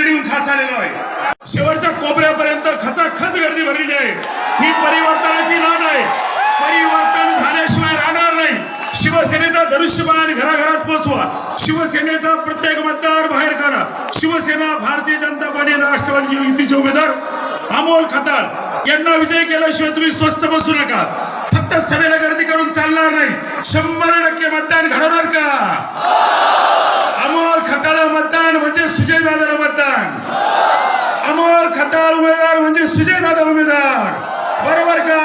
शिर्डीहून खास आलेलो आहे. शेवटच्या कोपऱ्यापर्यंत खचाखच गर्दी भरलेली आहे. ही परिवर्तनाची लाट आहे. परिवर्तन झाल्याशिवाय राहणार नाही. शिवसेनेचा धनुष्यबाण घराघरात पोहोचवा शिवसेनेचा प्रत्येक मतदार बाहेर काढा. शिवसेना भारतीय जनता पार्टी राष्ट्रवादी युतीचे उमेदवार अमोल खताळ. यांना विजय केल्याशिवाय तुम्ही स्वस्त बसू नका. फक्त सभेला गर्दी करून चालणार नाही. शंभर टक्के मतदान घडवणार का? अमोल खताळा मतदान म्हणजे सुजय दादाला मतदान. अमोल खताळ उमेदवार म्हणजे सुजय दादा उमेदवार. बरोबर का?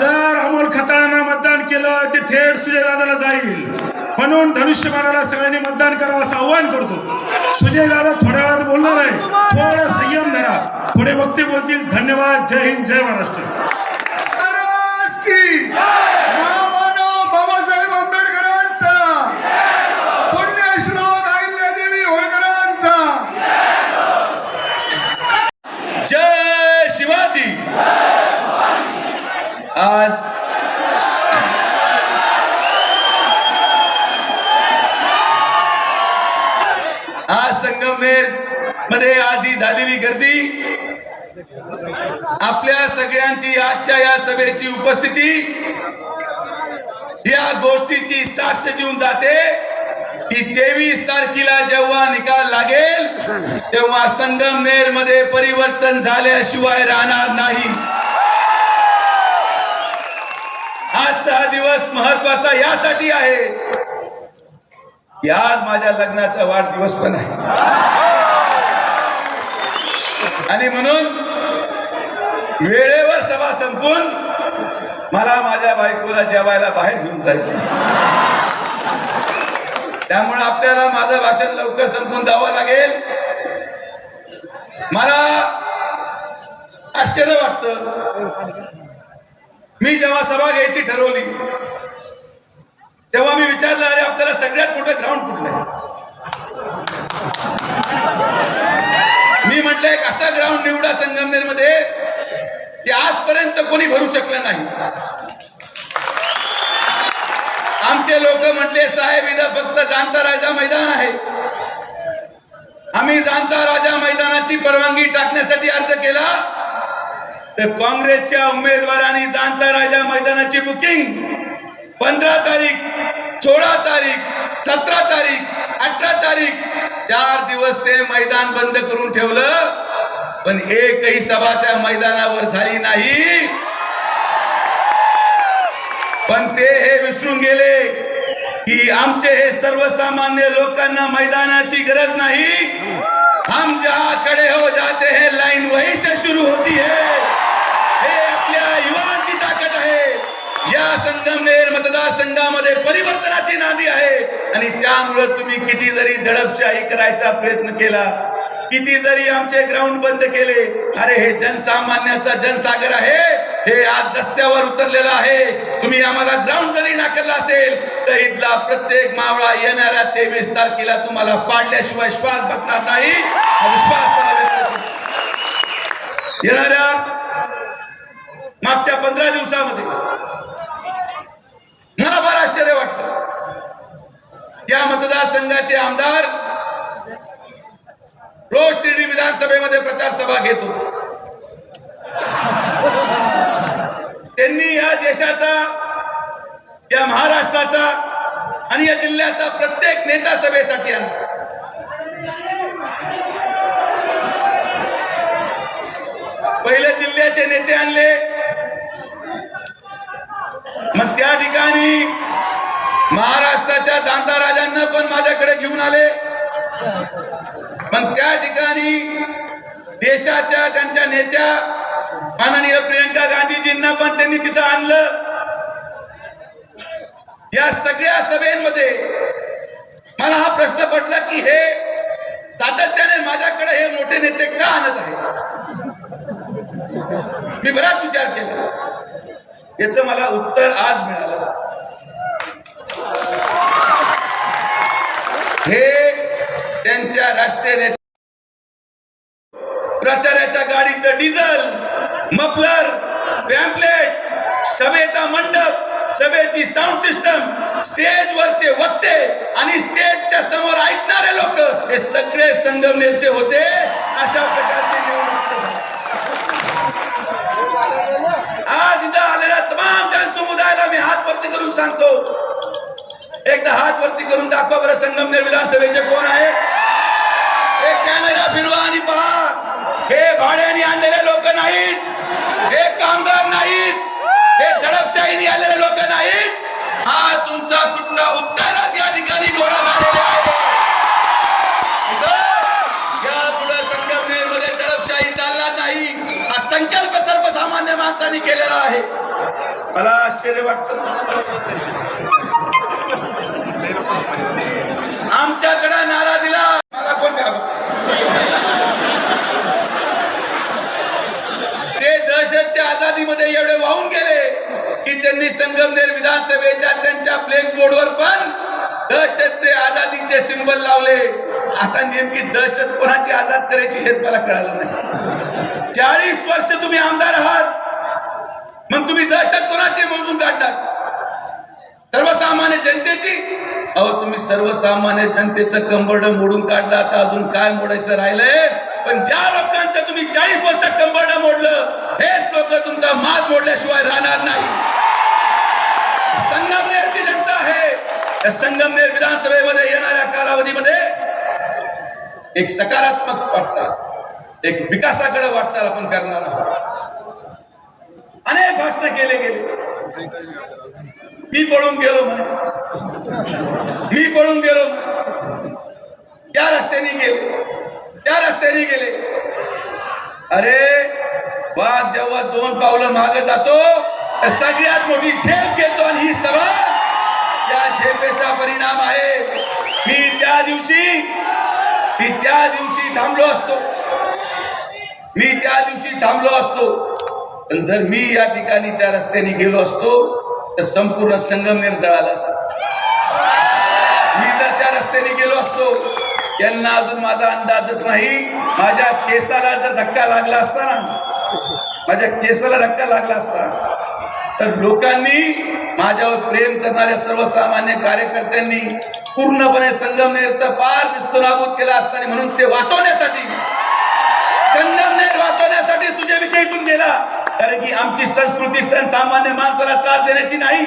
जर अमोल खताळांना मतदान केलं ते थेट सुजय दादाला जाईल. म्हणून धनुष्यबाणाला सगळ्यांनी मतदान करावं असं आव्हान करतो. सुजय दादा थोड्या वेळात बोलणार आहे. थोडा संयम धरा. पुढे वक्ते बोलतील धन्यवाद. जय हिंद जय महाराष्ट्र. आज आज संगमनेरमध्ये आज ही झालेली गर्दी. आपल्या सगळ्यांची आजच्या या सभेची उपस्थिती या गोष्टीची साक्ष देऊन जाते की तेवीस तारखेला जेव्हा निकाल लागेल तेव्हा संगमनेरमध्ये परिवर्तन झाल्याशिवाय राहणार नाही. आजचा हा दिवस महत्त्वाचा यासाठी आहे. की आज माझ्या लग्नाचा वाढदिवस पण आहे. आणि म्हणून वेळेवर सभा संपून मला माझ्या बायकोला जेवायला बाहेर घेऊन जायचं. त्यामुळे आपल्याला माझं भाषण लवकर संपून जावं लागेल. मला आश्चर्य वाटतं. मी जेव्हा सभा घ्यायची ठरवली तेव्हा मी विचारलं अरे आपल्याला सगळ्यात मोठं ग्राउंड कुठलं आहे? मी म्हटलं एक असा ग्राउंड निवडा संगमनेरमध्ये ते आजपर्यंत कोणी भरू शकलं नाही. आमचे लोक म्हटले साहेब इथं फक्त जाणता राजा मैदान आहे. आम्ही जाणता राजा मैदानाची परवानगी टाकण्यासाठी अर्ज केला. तर काँग्रेसच्या उमेदवारांनी जाणता राजा मैदानाची बुकिंग पंधरा तारीख सोळा तारीख सतरा तारीख अठरा तारीख चार दिवस ते मैदान बंद करून ठेवलं. पण एकही सभा त्या मैदानावर झाली नाही. पण ते हे विसरून गेले की आमचे हे सर्वसामान्य लोकांना मैदानाची गरज नाही. हम जहा खड़े हो जाते है लाईन वही से शुरू होती है. हे आपल्या युवांची ताकद आहे. या संगमनेर मतदारसंघामध्ये परिवर्तनाची नांदी आहे. आणि त्यामुळे तुम्ही किती जरी दडपशाही करायचा प्रयत्न केला किती जरी आमचे ग्राउंड बंद केले अरे हे जनसामान्याचा जनसागर आहे हे आज रस्त्यावर उतरलेलं आहे. तुम्ही आम्हाला ग्राउंड जरी नाकारला असेल तर इथला प्रत्येक मावळा येणाऱ्या तेवीस तारखेला तुम्हाला पाडल्याशिवाय श्वास बसणार नाही. विश्वास मला व्यक्त येणाऱ्या मागच्या पंधरा दिवसामध्ये मला फार आश्चर्य वाटलं या मतदारसंघाचे आमदार रोज शिर्डी विधानसभेमध्ये प्रचार सभा घेत होते. त्यांनी या देशाचा या महाराष्ट्राचा आणि या जिल्ह्याचा प्रत्येक नेता सभेसाठी आला पहिले जिल्ह्याचे नेते आणले. मग त्या ठिकाणी महाराष्ट्राच्या जाणता राजांना पण माझ्याकडे घेऊन आले. पण त्या ठिकाणी देशाच्या त्यांच्या नेत्या माननीय प्रियंका गांधीजींना पण त्यांनी तिथं आणलं. या सगळ्या सभेमध्ये मला हा प्रश्न पडला की हे सातत्याने माझ्याकडे हे मोठे नेते का आणत आहेत? मी बराच विचार केला. याचं मला उत्तर आज मिळालं. हे त्यांच्या राष्ट्रीय नेते प्रचाराच्या गाडीचं डिझेल मफलर पॅम्पलेट मंडप सभेची साऊंड सिस्टम स्टेजवरचे वक्ते आणि स्टेजच्या समोर ऐकणारे लोक हे सगळे संगमनेरचे होते अशा प्रकारची निवडणूक आज इथं आलेल्या तमाम जन समुदायाला मी हात वरती करून सांगतो. एकदा हात वरती करून दाखवा बरं संगमनेर विधानसभेचे कोण आहेत. हे कॅमेरा फिरवा आणि पहा. हे भाड्याने आणलेले लोक नाहीत. हे कामगार नाहीत. हे दडपशाहीने आलेले लोक नाहीत. हा तुमचा कुठला उत्तरच या ठिकाणी गोळा झालेला आहे? यापुढे संगमनेरमध्ये दडपशाही चालणार नाही. हा संकल्प सर्वसामान्य माणसांनी केलेला आहे. मला आश्चर्य वाटतं. आमच्याकडे नारा दिला मला कोण घाबरत ते दहशतच्या आझादीमध्ये एवढे वाहून गेले की त्यांनी संगमनेर विधानसभेच्या त्यांच्या फ्लेक्स बोर्डवर पण दहशतचे आझादीचे सिंबल लावले. आता नेमकी दहशत कोणाची आझाद करायची हेच मला कळालं नाही. चाळीस वर्ष तुम्ही आमदार आहात. मग तुम्ही दहशत कोणाची मोजून काढणार? सर्वसामान्य जनतेची? अहो तुम्ही सर्वसामान्य जनतेचं कंबरड मोडून काढलं. आता अजून काय मोडायचं राहिलंय? पण ज्या लोकांचं तुम्ही चाळीस वर्ष कंबरड मोडलं हेच लोक तुमचा माज मोडल्याशिवाय राहणार नाही. संगमनेरची जनता आहे. त्या संगमनेर विधानसभेमध्ये येणाऱ्या कालावधीमध्ये एक सकारात्मक वाटचाल एक विकासाकडे वाटचाल आपण करणार आहोत. अनेक भाषण केले गेले. मी पळून गेलो म्हणे. मी पळून गेलो त्या रस्त्याने गेलो. त्या रस्त्याने गेले. अरे बाप जेव्हा दोन पावलं मागे जातो तर सगळ्यात मोठी झेप घेतो आणि ही सभा त्या झेपेचा परिणाम आहे. मी त्या दिवशी मी त्या दिवशी थांबलो असतो. मी त्या दिवशी थांबलो असतो. पण जर मी या ठिकाणी त्या रस्त्याने गेलो असतो तर संपूर्ण संगमनेर जळाला असतो. मी जर त्या रस्त्याने गेलो असतो यांना अजून माझा अंदाजच नाही. माझ्या केसाला जर धक्का लागला असता ना माझ्या केसाला धक्का लागला असता तर लोकांनी माझ्यावर प्रेम करणाऱ्या सर्वसामान्य कार्यकर्त्यांनी पूर्णपणे संगमनेरचा पार निस्तनाभूत केला असताना म्हणून ते वाचवण्यासाठी संगमनेर वाचवण्यासाठी सुजय विखे इथून गेला. कारण की आमची संस्कृती सण सामान्य माणसाला त्रास देण्याची नाही.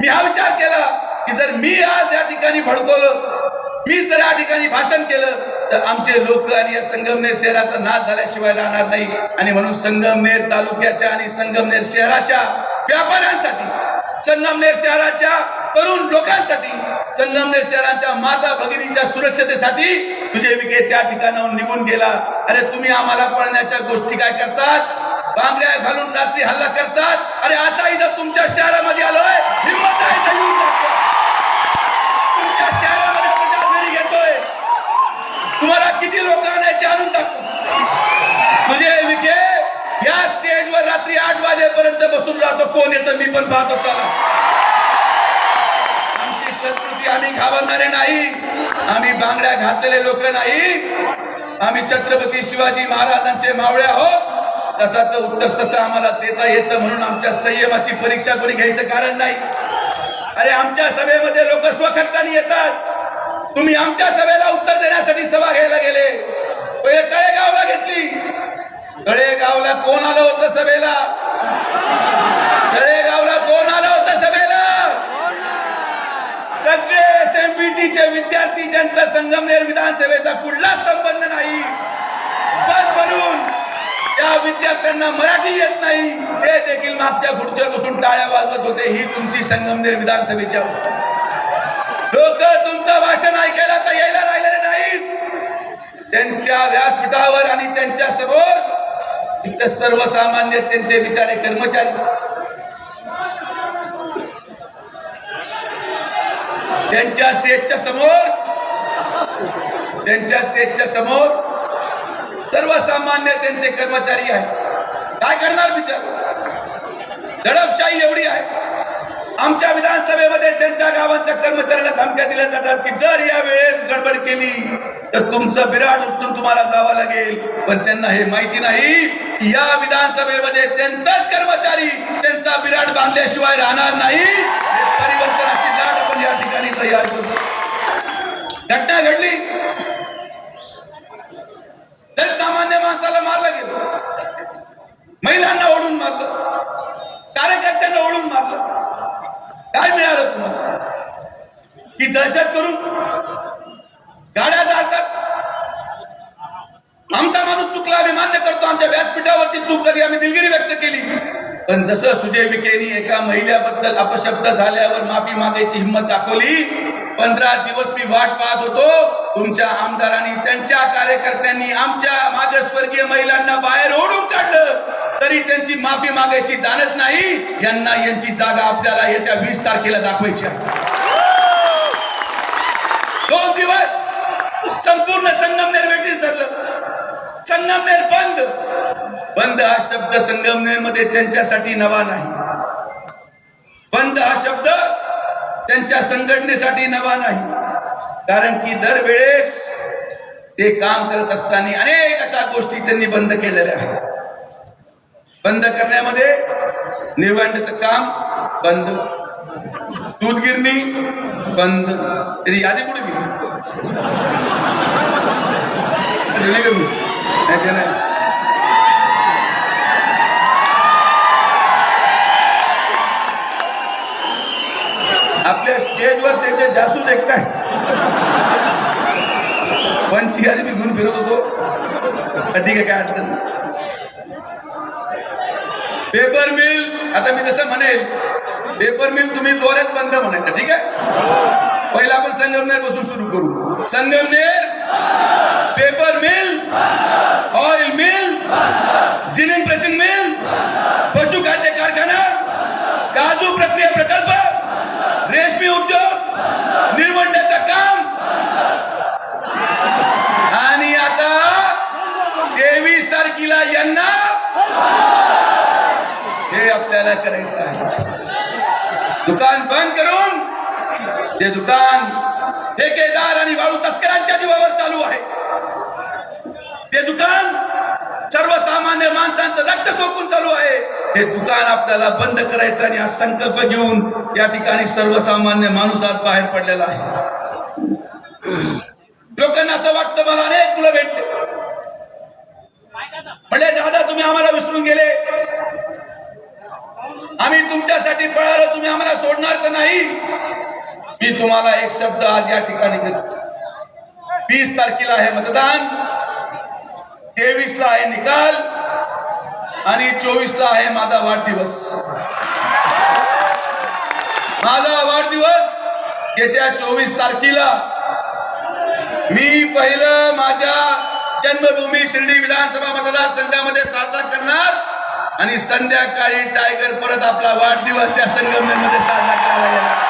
मी हा विचार केला की जर मी आज या ठिकाणी भडकवलं मी जर या ठिकाणी भाषण केलं तर आमचे लोक आणि या संगमनेर शहराचा नाश झाल्याशिवाय राहणार नाही. आणि म्हणून संगमनेर तालुक्याच्या आणि संगमनेर शहराच्या व्यापाऱ्यांसाठी संगमनेर शहराच्या तरुण लोकांसाठी संगमनेर शहराच्या माता भगिनीच्या सुरक्षतेसाठी तुझे विखे त्या ठिकाणाहून निघून गेला. अरे तुम्ही आम्हाला पळण्याच्या गोष्टी काय करतात? बांगड्या घालून रात्री हल्ला करतात? अरे आता इथं तुमच्या शहरामध्ये आलोय. हिंमत आहे वाजेपर्यंत बसून राहतो. कोण येतं मी पण पाहतो. चला. आमची संस्कृती आम्ही घाबरणारे नाही. आम्ही बांगड्या घातलेले लोक नाही. आम्ही छत्रपती शिवाजी महाराजांचे मावळे आहोत. तसाच उत्तर तसं आम्हाला देता येतं म्हणून आमच्या संयमाची परीक्षा कोणी घ्यायचं कारण नाही. अरे आमच्या सभेमध्ये लोक स्वखर्चाने येतात. तुम्ही आमच्या सभेला उत्तर देण्यासाठी सभा घ्यायला गेले. पहिले तळेगावला घेतली. तळेगावला कोण आलं होतं सभेला? तळेगावला कोण आलं होतं सभेला? सगळे एसएमपीटीचे विद्यार्थी ज्यांचा संगमनेर विधानसभेचा कुठलाच संबंध नाही. बस भरून त्या विद्यार्थ्यांना मराठी येत नाही. ते देखील मागच्या खुर्च्या बसून टाळ्या वाजवत होते. ही तुमची संगमनेर विधानसभेची अवस्था. लोक तुमचं भाषण ऐकायला तर यायला राहिलेले नाहीत. त्यांच्या व्यासपीठावर आणि त्यांच्यासमोर इथं सर्वसामान्य त्यांचे विचारे कर्मचारी. त्यांच्या स्टेजच्या समोर त्यांच्या स्टेजच्या समोर सर्वसामान्य त्यांचे कर्मचारी आहेत. काय करणार विचार दडपशाही एवढी आहे. आमच्या विधानसभेमध्ये त्यांच्या गावांच्या कर्मचाऱ्यांना धमक्या दिल्या जातात की जर या वेळेस गडबड केली तर तुमचं बिराड उचलून तुम्हाला जावं लागेल. पण त्यांना हे माहिती नाही. या विधानसभेमध्ये त्यांचाच कर्मचारी त्यांचा बिराट बांधल्याशिवाय राहणार नाही. परिवर्तनाची लाट आपण या ठिकाणी तयार करतो. घटना घडली. तर सामान्य माणसाला मारलं गेलं. महिलांना ओढून मारलं. कार्यकर्त्यांना ओढून मारलं. काय मिळालं तुम्हाला? की दहशत करून गाड्या जाळतात. आमचा माणूस चुकला आम्ही मान्य करतो. आमच्या व्यासपीठावरती चूक झाली आम्ही दिलगिरी व्यक्त केली. पण जसं सुजय विखेनी एका महिलेबद्दल अपशब्द झाल्यावर माफी मागायची हिंमत दाखवली पंधरा दिवस मी वाट पाहत होतो. तुमच्या आमदारांनी त्यांच्या कार्यकर्त्यांनी आमच्या मागासवर्गीय महिलांना बाहेर ओढून काढलं. तरी त्यांची माफी मागायची दानत नाही. यांना यांची जागा आपल्याला येत्या वीस तारखेला दाखवायची आहे. दोन दिवस संपूर्ण संगमनेर वेटीस धरलं संगमनेर बंद. बंद हा शब्द संगमनेरमध्ये त्यांच्यासाठी नवा नाही. बंद हा शब्द त्यांच्या संघटनेसाठी नवा नाही. कारण की दरवेळेस ते काम करत असताना अनेक अशा गोष्टी त्यांनी बंद केलेल्या आहेत. बंद करण्यामध्ये निवडणुकीचं काम बंद. दूध गिरणी बंद. तरी यादी पुढे गेली? नाही का नाही? आपल्या स्टेजवर त्याचे जासूस एक काय? पंची यादी मी घेऊन फिरत होतो. ठीक आहे काय अडचण नाही. पेपर मिल आता मी जसं म्हणेल पेपर मिल तुम्ही जोरात बंद म्हणायचं ठीक आहे? पहिला आपण संगमनेरपासून सुरू करू. Sangamner paper mill oil mill ginning pressing mill पशु खाद्य कारखाना काजू प्रक्रिया प्रकल्प रेशमी उद्योग निर्वंड्याचं काम. आणि आता तेवीस तारखेला यांना हे आपल्याला करायचं आहे. दुकान बंद करून ते दुकान ठेकेदार आणि वाळू तस्करांच्या जीवावर चालू आहे. ते दुकान सर्वसामान्य माणसांचं रक्त सोकून चालू आहे. हे दुकान आपल्याला बंद करायचं आणि हा संकल्प घेऊन या ठिकाणी सर्वसामान्य माणूस आज बाहेर पडलेला आहे. लोकांना असं वाटतं मला अनेक मुलं भेटले. म्हणजे दादा तुम्ही आम्हाला विसरून गेले. आम्ही तुमच्यासाठी पळालो तुम्ही आम्हाला सोडणार तर नाही. मी तुम्हाला एक शब्द आज या ठिकाणी देतो. वीस तारखेला आहे मतदान. तेवीस ला आहे निकाल. आणि चोवीस ला आहे माझा वाढदिवस. माझा वाढदिवस येत्या चोवीस तारखेला. मी पहिलं माझ्या जन्मभूमी शिर्डी विधानसभा मतदारसंघामध्ये साजरा करणार. आणि संध्याकाळी टायगर परत आपला वाढदिवस या संगमनेरमध्ये साजरा करायला येणार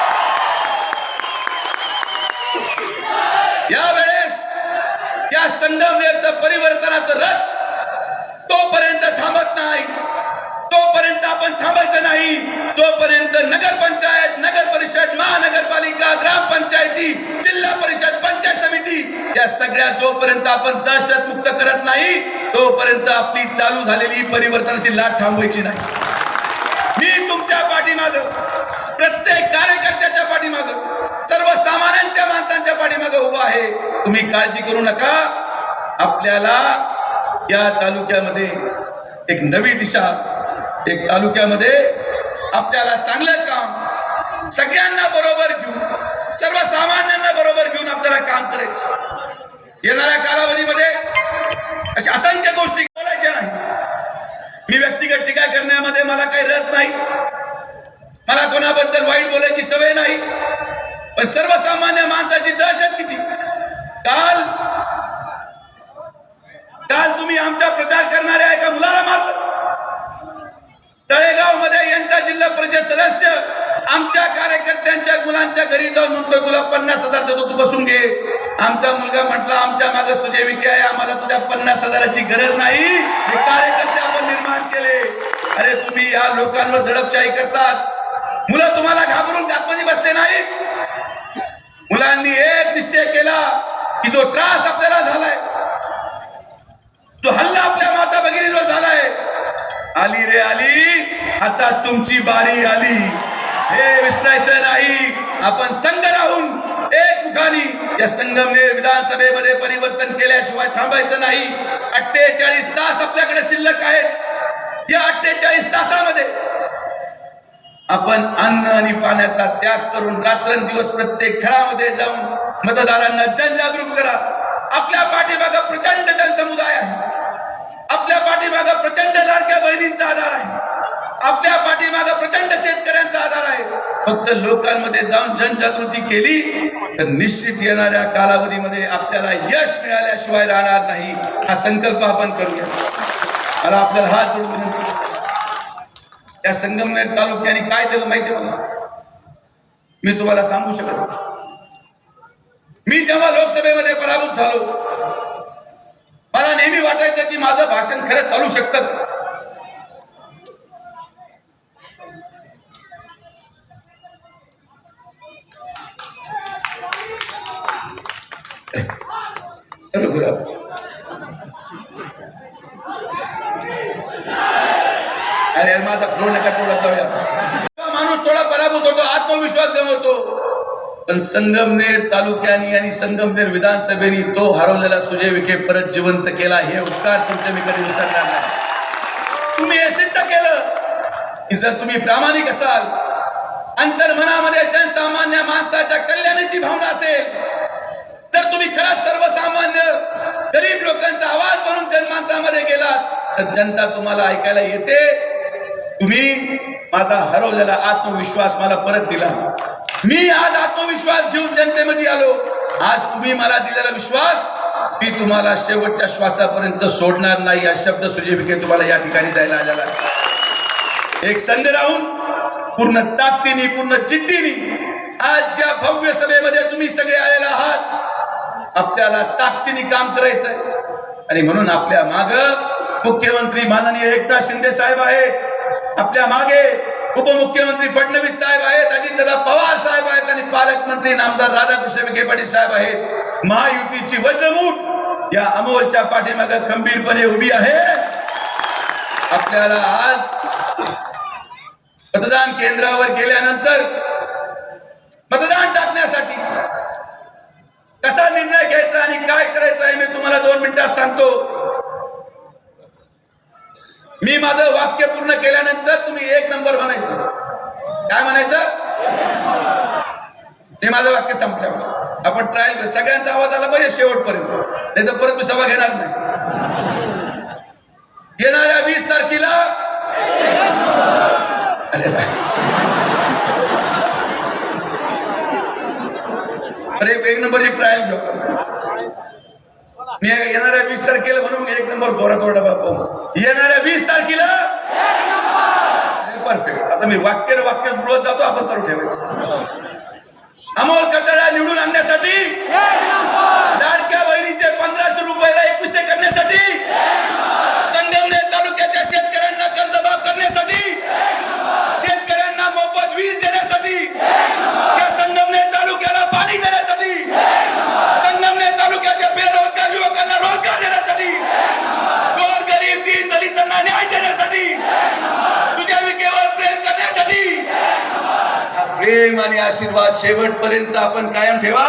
यावेळेस या संगमनेरचं परिवर्तनाचं रथ तोपर्यंत थांबत नाही. तोपर्यंत आपण थांबायचं नाही. जोपर्यंत नगरपंचायत नगर परिषद महानगरपालिका ग्रामपंचायती जिल्हा परिषद पंचायत समिती या सगळ्या जोपर्यंत आपण दहशत मुक्त करत नाही तोपर्यंत आपली चालू झालेली परिवर्तनाची लाट थांबवायची नाही. मी तुमच्या पाठीमाग प्रत्येक कार्यकर्त्याच्या पाठीमाग सर्वसामान्यांच्या माणसांच्या पाठीमाग उभा आहे. तुम्ही काळजी करू नका. आपल्याला या तालुक्यामध्ये एक नवी दिशा एक तालुक्यामध्ये आपल्याला चांगलं काम सगळ्यांना बरोबर घेऊन सर्वसामान्यांना बरोबर घेऊन आपल्याला काम करायचं. येणाऱ्या कालावधीमध्ये अशा असंख्य गोष्टी बोलायच्या नाहीत. मी व्यक्तिगत टीका करण्यामध्ये मला काही रस नाही. मला कोणाबद्दल वाईट बोलायची सवय नाही. पण सर्वसामान्य माणसाची दहशत किती? काल काल तुम्ही आमचा प्रचार करणाऱ्या एका मुलाला मारलं तळेगावमध्ये यांचा जिल्हा परिषद सदस्य आमच्या कार्यकर्त्यांच्या मुलांच्या घरी जाऊन म्हणतो तुला पन्नास हजार देतो तू बसून घे. आमचा मुलगा म्हटला आमच्या मागे तुझे विकी आहे आम्हाला तुझ्या पन्नास हजाराची गरज नाही. हे कार्यकर्ते आपण निर्माण केले. अरे तुम्ही या लोकांवर दडपशाही करतात. मुलं तुम्हाला घाबरून आतमध्ये बसले नाहीत. मुलांनी एक निश्चय केला की जो त्रास आपल्याला झालाय तो हल्ला आपल्या माता भगिनीवर झालाय. आली रे आली आता तुमची बारी आली. हे विसरायचं नाही आपण संघ राहून एक मुखानी या संगमनेर विधानसभेमध्ये परिवर्तन केल्याशिवाय थांबायचं नाही. अठ्ठेचाळीस तास आपल्याकडे शिल्लक आहेत. या अठ्ठेचाळीस तासामध्ये आपण अन्न आणि पाण्याचा त्याग करून रात्रंदिवस प्रत्येक घरामध्ये जाऊन मतदारांना जनजागरूक करा. आपल्या पाठीमागं प्रचंड जनसमुदाय आहे. आपल्या पाठीमागं प्रचंड लाडक्या बहिणींचा आधार आहे. आपल्या पाठीमागं प्रचंड शेतकऱ्यांचा आधार आहे. फक्त लोकांमध्ये जाऊन जनजागृती केली तर निश्चित येणाऱ्या कालावधीमध्ये आपल्याला यश मिळाल्याशिवाय राहणार नाही हा संकल्प आपण करूया. मला आपल्याला हात जोडून विनंती या संगमनेर तालुक्याने काय दिलं माहिती मला? मी तुम्हाला सांगू शकत नाही. मी जेव्हा लोकसभेमध्ये पराभूत झालो मला नेहमी वाटायचं की माझं भाषण खरंच चालू शकतं का? रघुराव अरे माझा फ्लो नका थोडा जाऊया माणूस थोडा पराभूत होतो आत्मविश्वास गमवतो. पण संगमनेर तालुक्याने आणि संगमनेर विधानसभेने तो हरवलेला सुजय विखे परत जिवंत केला. हे उपकार तुमच्या मी कधी विसरणार नाही. तुम्ही हे सिद्ध केलं की जर तुम्ही प्रामाणिक असाल अंतर्मनामध्ये जनसामान्य माणसाच्या कल्याणाची भावना असेल तर तुम्ही खरा सर्वसामान्य गरीब लोकांचा आवाज म्हणून जनमानसामध्ये गेलात तर जनता तुम्हाला ऐकायला येते. तुम्ही माझा हरवलेला आत्मविश्वास मला परत दिला. मी आज आत्मविश्वास घेऊन जनतेमध्ये आलो. आज तुम्ही मला दिलेला विश्वास मी तुम्हाला शेवटच्या श्वासापर्यंत सोडणार नाही. हा शब्द सुजय तुम्हाला या ठिकाणी द्यायला आलेला एक संघ राहून पूर्ण ताकदीने पूर्ण जिद्दीने आज ज्या भव्य सभेमध्ये तुम्ही सगळे आलेला आहात आपल्याला ताकदीने काम करायचंय. आणि म्हणून आपल्या माग मुख्यमंत्री माननीय एकनाथ शिंदे साहेब आहेत. आपल्या मागे उपमुख्यमंत्री फडणवीस साहेब आहेत अजितदादा पवार साहेब आहेत आणि पालकमंत्री नामदार राधाकृष्ण विखे पाटील साहेब आहेत. महायुतीची वज्रमूठ या अमोलच्या पाठीमागे खंबीरपणे उभी आहे. आपल्याला आज मतदान केंद्रावर गेल्यानंतर मतदान टाकण्यासाठी कसा निर्णय घ्यायचा आणि काय करायचं आहे मी तुम्हाला दोन मिनिटात सांगतो. मी माझं वाक्य पूर्ण केल्यानंतर तुम्ही एक नंबर म्हणायचं. काय म्हणायचं? हे माझं वाक्य संपल्यावर. आपण ट्रायल करू. सगळ्यांचा आवाज आला पाहिजे शेवटपर्यंत. नाही तर परत मी सभा घेणार नाही. येणाऱ्या वीस तारखेला अरे एक नंबरची ट्रायल घेऊ. मी येणाऱ्या वीस तारखेला म्हणून एक नंबर जोरात ओरडा बापू. येणाऱ्या वीस तारखेला? परफेक्ट आता मी वाक्य वाक्य जुळवत जातो आपण चालू ठेवायचं. अमोल कटाळा निवडून आणण्यासाठी? प्रेम आणि आशीर्वाद शेवटपर्यंत आपण कायम ठेवा.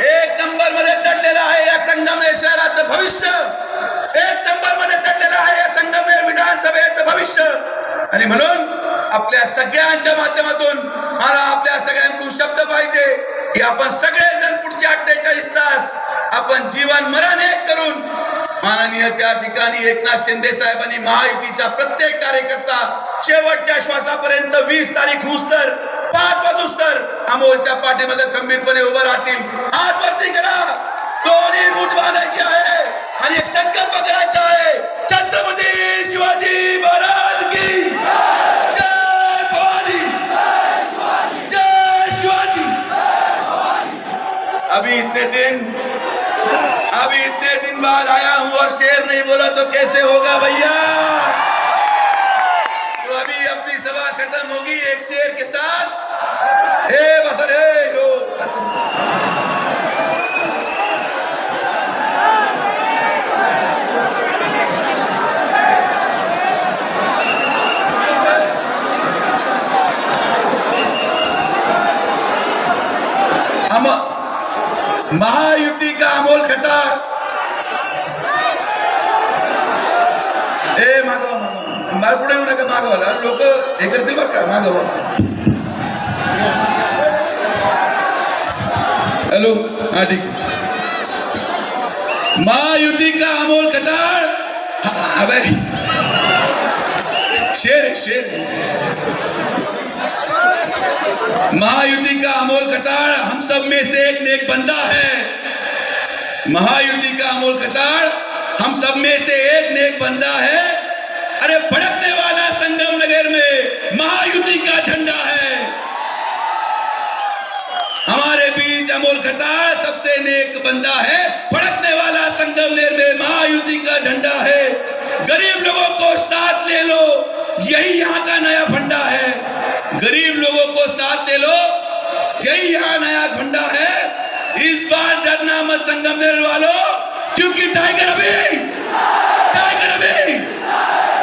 एक नंबरमध्ये दडलेलं आहे या संगमनेर शहराचं भविष्य. एक नंबरमध्ये दडलेलं आहे या संगमनेर विधानसभेचं भविष्य. आणि म्हणून आपल्या सगळ्यांच्या माध्यमातून मला आपल्या सगळ्यांकडून शब्द पाहिजे की आपण सगळेजण पुढचे अठ्ठेचाळीस तास आपण जीवन मरण एक करून माननीय त्या ठिकाणी एकनाथ शिंदे साहेबांनी महायुतीचा प्रत्येक कार्यकर्ता शेवटच्या श्वासापर्यंत वीस तारीख होऊस तर पाच वाजूस तर अमोलच्या पाठीमध्ये खंबीरपणे उभं राहतील. हात वरती करा. दोन्ही मूठ बांधायची आहे आणि एक संकल्प करायचा आहे. छत्रपती शिवाजी महाराज की. अभी इतने दिन, अभी इतने दिन बाद आया हूँ और शेर नहीं बोला तो कैसे होगा भैया? खत्म होगी एक शेर के साथ हे बसर हे रो महायुती हे बरं का हा ठीक महायुती का अमोल हा, अबे शेर है शेर। महायुति का अमोल कटार हम सब में से एक नेक बंदा है। महायुति का अमोल कटार हम सब में से एक नेक बंदा है। अरे भड़कने वाला संगम नगर में महायुति का झंडा है। हमारे बीच अमोल खतार सबसे नेक बंदा है। भड़कने वाला संगम नगर में महायुति का झंडा है। गरीब लोगों को साथ ले लो, यही यहाँ का नया फंडा है। गरीब लोगों को साथ ले लो, यही यहाँ नया फंडा है। इस बार डरना मत संगमनेर वालों, क्योंकि टाइगर अभी टाइगर अभी।